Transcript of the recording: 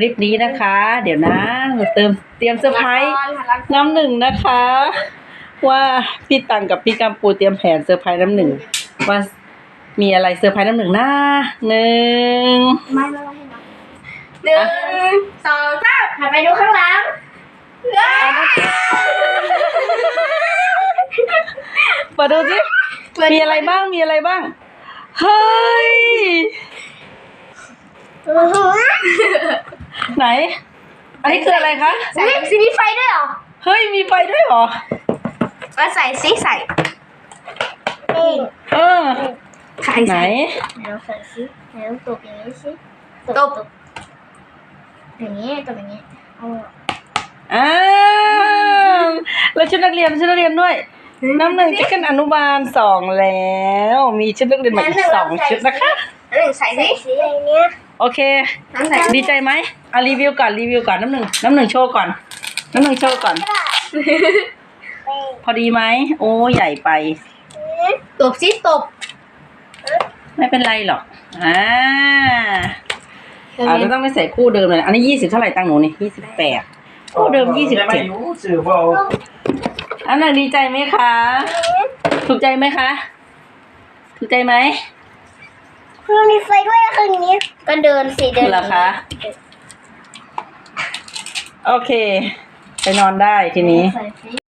คลิปนี้นะคะ เดี๋ยวนะเราเติมเตรียมเซอร์ไพรส์น้ำหนึ่งนะคะ ว่าพี่ตังกับพี่กัมปูเตรียมแผนเซอร์ไพรส์น้ำหนึ่งว่ามีอะไรเซอร์ไพรส์น้ำหนึ่งนะหนึ่งไม่ไม่ไม่ให้นับหนึ่งสองสามหันไปดูข้างหลังมาดูสิมีอะไรบ้างมีอะไรบ้าง เฮ้ย ไหน อันนี้คืออะไรคะใส่ซีมีไฟด้วยเหรอ เฮ้ยมีไฟด้วยเหรอมาใส่ซิใส่เองเออใส่ไหนไหนลองใส่ซิไหนลองตบอย่างนี้สิตบอย่างนี้ตบอย่างนี้เอาอ้าวแล้วชุดนักเรียนชุดนักเรียนด้วย น้ำหนึ่งจะขึ้นอนุบาลสองแล้ว มีชุดนักเรียนใหม่อีกสองชุดนะคะ หนึ่งใส่ใส่ซิซิอย่างเนี้ยโอเค น้ำใส่ ดีใจไหม อะรีวิวก่อนรีวิวก่อนน้ำหนึ่งน้ำหนึ่งโชว์ก่อน น้ำหนึ่งโชว์ก่อน พอดีไหมโอ้ใหญ่ไปตบซิตบไม่เป็นไรหรอกอ่าอาจจะต้องไม่ใส่คู่เดิมเลยอันนี้ยี่สิบเท่าไหร่ตังหนูนี่ยี่สิบแปดคู่เดิมยี่สิบเจ็ดสื่อเปล่าอันนั้นดีใจไหมคะ ถูกใจไหมคะ ถูกใจไหมมันมีไฟด้วยคืนนี้ ก็เดินสิเดินเหรอคะ โอเค ไปนอนได้ทีนี้ ใส่ซิ